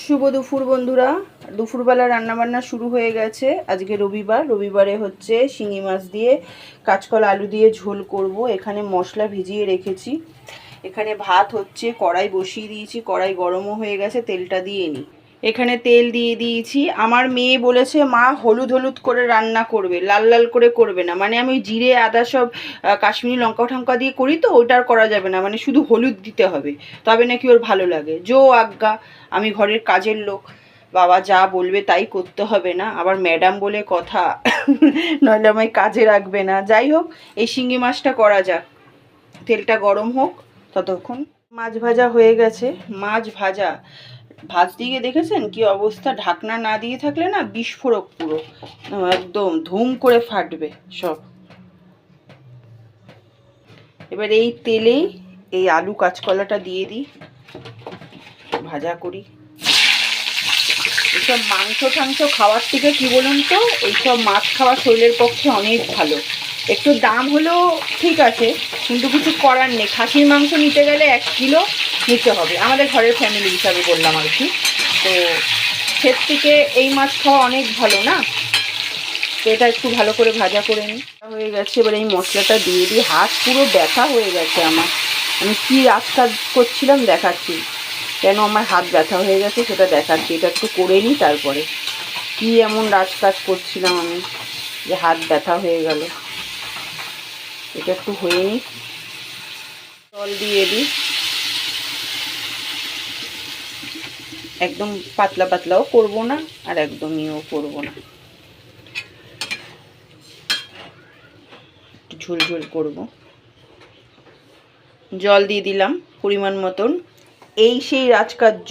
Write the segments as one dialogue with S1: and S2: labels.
S1: শুভ দুপুর বন্ধুরা। দুপুরবেলা রান্নাবান্না শুরু হয়ে গেছে। আজকে রবিবার। রবিবারে হচ্ছে শিঙি মাছ দিয়ে কাঁচকলা আলু দিয়ে ঝোল করব। এখানে মশলা ভিজিয়ে রেখেছি। এখানে ভাত হচ্ছে, কড়াই বসিয়ে দিয়েছি। কড়াই গরমও হয়ে গেছে, তেলটা দিয়ে নিই। এখানে তেল দিয়ে দিয়েছি। আমার মেয়ে বলেছে, মা, হলুদ হলুদ করে রান্না করবে, লাল লাল করে করবে না। মানে আমি জিরে, আদা সব কাশ্মীরি লঙ্কা ঠঙ্কা দিয়ে করি তো, ওইটা আর করা যাবে না। মানে শুধু হলুদ দিতে হবে, তবে নাকি ওর ভালো লাগে। জো, আজ্ঞা, আমি ঘরের কাজের লোক। বাবা যা বলবে তাই করতে হবে না। আবার ম্যাডাম বলে, কথা, নইলে আমায় কাজে রাখবে না। যাই হোক, এই শিঙ্গি মাছটা করা যাক। তেলটা গরম হোক, ততক্ষণ। মাছ ভাজা হয়ে গেছে। মাছ ভাজা। ভাজতে গিয়ে দেখেছেন কি অবস্থা? ঢাকনা না দিয়ে থাকলে না বিস্ফোরক পুরো। একদম ধুম করে ফাটবে সব। এবার এই তেলেই এই আলু কাঁচকলাটা দিয়ে দিই। ভাজা করি। এইসব মাংস টাংস খাওয়ার থেকে কি বলুন তো? এইসব মাছ খাওয়া শরীরের পক্ষে অনেক ভালো। একটু দাম হলেও ঠিক আছে, কিন্তু কিছু করার নেই। খাসির মাংস নিতে গেলে এক কিলো নিতে হবে। আমাদের ঘরের ফ্যামিলি হিসাবে বললাম আর কি। তো ক্ষেত থেকে এই মাছ খাওয়া অনেক ভালো না? তো এটা একটু ভালো করে ভাজা করে নিই। হয়ে গেছে, এবার এই মশলাটা দিয়ে দিই। হাত পুরো ব্যথা হয়ে গেছে আমার। আমি কী রাস্তা করছিলাম দেখাচ্ছি। কেন আমার হাত ব্যথা হয়ে গেছে সেটা দেখাচ্ছি। এটা একটু করে নিই তারপরে। কি এমন রাজ কাজ করছিলাম আমি যে হাত ব্যথা হয়ে গেল। এটা একটু হয়ে নিই। জল দিয়ে দিই। একদম পাতলা পাতলাও করব না আর একদম ইয়েও করব না। একটু ঝোল ঝোল করব। জল দিয়ে দিলাম পরিমাণ মতন। এই সেই রাজকার্য,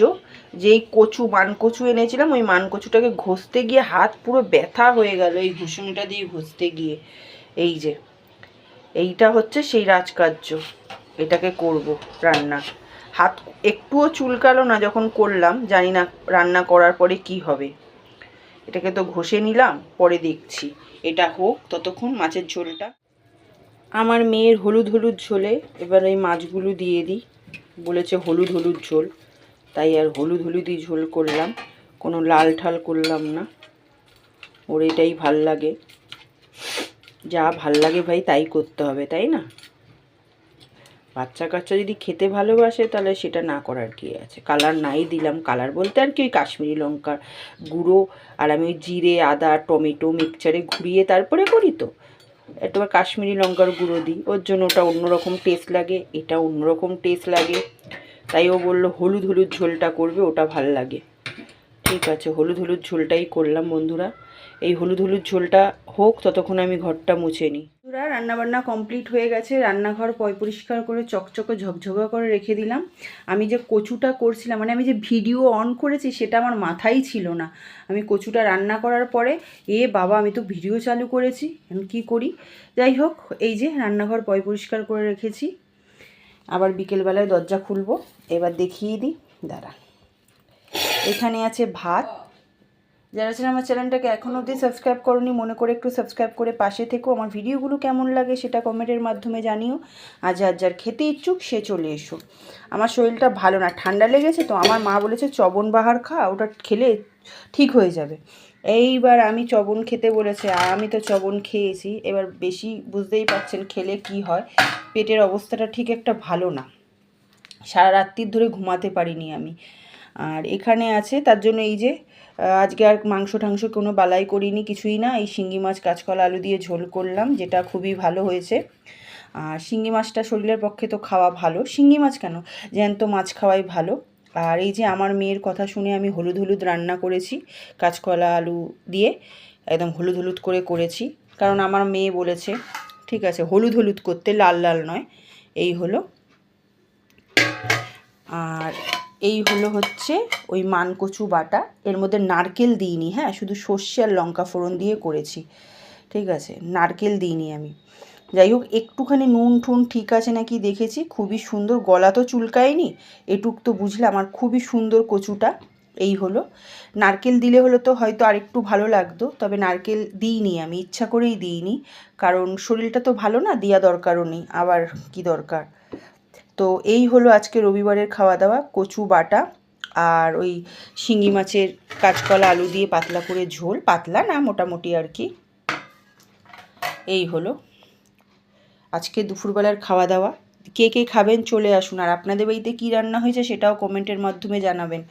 S1: যেই কচু মান কচু এনেছিলাম, ওই মান কচুটাকে ঘষতে গিয়ে হাত পুরো ব্যথা হয়ে গেল এই ঘুষুনিটা দিয়ে ঘষতে গিয়ে। এই যে। এইটা হচ্ছে সেই রাজকার্য। এটাকে করব, রান্না। হাত একটুও চুলকালো না যখন করলাম, জানি না রান্না করার পরে কি হবে। এটাকে তো ঘষে নিলাম, পরে দেখছি। এটা হোক, ততক্ষণ মাছের ঝোলটা। আমার মেয়ের হলুদ হলুদ ঝোলে, এবার এই মাছগুলো দিয়ে দিই। বলেছে হলুদ হলুদ ঝোল। তাই আর হলুদ হলুদই ঝোল করলাম। কোনো লাল ঠাল করলাম না। ওর এটাই ভালো লাগে। যা ভালো লাগে ভাই তাই করতে হবে, তাই না? বাচ্চা কাচ্চা যদি খেতে ভালোবাসে তাহলে সেটা না করার কি আছে? কালার নাই দিলাম কালার বলতে আর কি ওই কাশ্মীরি লঙ্কার গুঁড়ো আর আমি জিরে, আদা, টমেটো মিক্সচারে ঘুরিয়ে তারপরে করি তো। একটু কাশ্মীরি লঙ্কার গুঁড়ো দিই, ওর জন্য ওটা অন্যরকম টেস্ট লাগে, এটা অন্যরকম টেস্ট লাগে। তাই ও বলল হলুদ হলুদ ঝোলটা করবে, ওটা ভালো লাগে। ঠিক আছে হলুদ হলুদ ঝোলটাই করলাম বন্ধুরা। এই হলুদ হলুদ ঝোলটা হোক, ততক্ষণ আমি ঘরটা মুছে নিই। বন্ধুরা রান্নাবান্না কমপ্লিট হয়ে গেছে। রান্নাঘর পয় পরিষ্কার করে চকচকে ঝকঝকা করে রেখে দিলাম। আমি যে কচুটা করছিলাম মানে আমি যে ভিডিও অন করেছি, সেটা আমার মাথায় ছিল না। আমি কচুটা রান্না করার পরে, এ বাবা, আমি তো ভিডিও চালু করেছি, আমি কী করি? যাই হোক, এই যে রান্নাঘর পয় পরিষ্কার করে রেখেছি। আবার বিকেলবেলায় দরজা খুলবো। এবার দেখিয়ে দিই। দাঁড়া। এখানে আছে ভাত যারা ছিল আমার চ্যানেলটাকে এখনও অবধি সাবস্ক্রাইব করনি, মনে করে একটু সাবস্ক্রাইব করে পাশে থেকো। আমার ভিডিওগুলো কেমন লাগে সেটা কমেন্টের মাধ্যমে জানিও। আর যার যার খেতে ইচ্ছুক, সে চলে এসো। আমার শরীরটা ভালো না, ঠান্ডা লেগেছে তো আমার মা বলেছে, চবন বাহার খা, ওটা খেলে ঠিক হয়ে যাবে। এইবার আমি চবন খেতে বলেছে, আর আমি তো চবন খেয়েছি। এবার বেশি বুঝতেই পারছেন খেলে কি হয়। পেটের অবস্থাটা ঠিক একটা ভালো না। সারা রাত্রির ধরে ঘুমাতে পারিনি আমি। আর এখানে আছে, তার জন্য এই যে আজকে আর মাংস টাংস কোনো বালাই করিনি, কিছুই না। এই শিঙ্গি মাছ, কাঁচকলা, আলু দিয়ে ঝোল করলাম, যেটা খুবই ভালো হয়েছে। আর শিঙ্গি মাছটা শরীরের পক্ষে তো খাওয়া ভালো। শিঙ্গি মাছ কেন? জ্যান্ত মাছ খাওয়াই ভালো। আর এই যে আমার মেয়ের কথা শুনে আমি হলুদ হলুদ রান্না করেছি, কাঁচকলা, আলু দিয়ে, একদম হলুদ হলুদ করে করেছি। কারণ আমার মেয়ে বলেছে, ঠিক আছে, হলুদ হলুদ করতে লাল লাল নয়। এই হলো। আর এই হলো হচ্ছে ওই মানকচু বাটা। এর মধ্যে নারকেল দিইনি হ্যাঁ? শুধু সর্ষে আর লঙ্কা ফোড়ন দিয়ে করেছি। ঠিক আছে? নারকেল দিইনি আমি। যাই হোক, একটুখানি নুন ঠুন ঠিক আছে নাকি দেখেছি? খুবই সুন্দর। গলা তো চুলকায়নি, এটুক তো বুঝলে আমার খুবই সুন্দর কচুটা। এই হলো। নারকেল দিলে হলো তো হয়তো আরেকটু ভালো লাগতো, তবে নারকেল দিইনি আমি। ইচ্ছা করেই দিইনি। কারণ শরীরটা তো ভালো না, দেওয়া দরকারও নেই। আবার কি দরকার? তো এই হলো আজকে রবিবারের খাওয়া দাওয়া কচু, বাটা আর ওই শিঙি মাছের কাঁচকলা, আলু দিয়ে পাতলা করে ঝোল, পাতলা না, মোটামুটি আর কি। এই হলো আজকে দুপুরবেলার খাওয়া দাওয়া কে কে খাবেন চলে আসুন আর আপনাদের বাড়িতে কী রান্না হয়েছে সেটাও কমেন্টের মাধ্যমে জানাবেন।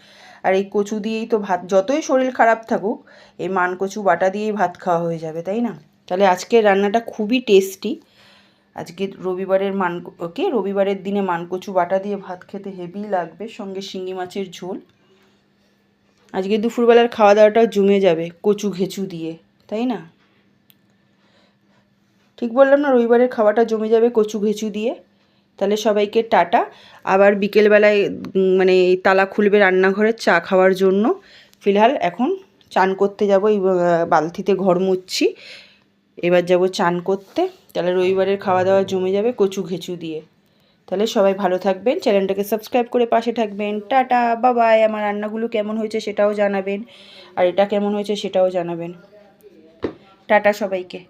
S1: আর এই কচু দিয়েই তো ভাত, যতই শরীর খারাপ থাকুক, এই মান কচু, বাটা দিয়েই ভাত খাওয়া হয়ে যাবে, তাই না? তাহলে আজকের রান্নাটা খুবই টেস্টি। আজকে রবিবারের মান, ওকে? রবিবারের দিনে মানকচু বাটা দিয়ে ভাত খেতে হেভি লাগবে, সঙ্গে শিঙি মাছের ঝোল। আজকে দুপুরবেলার খাওয়া দাওয়াটা জমে যাবে কচু ঘেঁচু দিয়ে, তাই না? ঠিক বললাম না, রবিবারের খাওয়াটা জমে যাবে কচু ঘেঁচু দিয়ে? তাহলে সবাইকে টাটা। আবার বিকেলবেলায় মানে তালা খুলবে রান্নাঘরের চা খাওয়ার জন্য। ফিলহাল এখন চান করতে যাব, এই বালতিতে ঘর মুছছি। এবার যাব চান করতে। তাহলে রবিবারের খাওয়া দাওয়া জমে যাবে কচু ঘেঁচু দিয়ে। তাহলে সবাই ভালো থাকবেন, চ্যানেলটাকে সাবস্ক্রাইব করে পাশে থাকবেন। টাটা, বাবাই, আমার রান্নাগুলো কেমন হয়েছে সেটাও জানাবেন, আর এটা কেমন হয়েছে সেটাও জানাবেন। টাটা সবাইকে।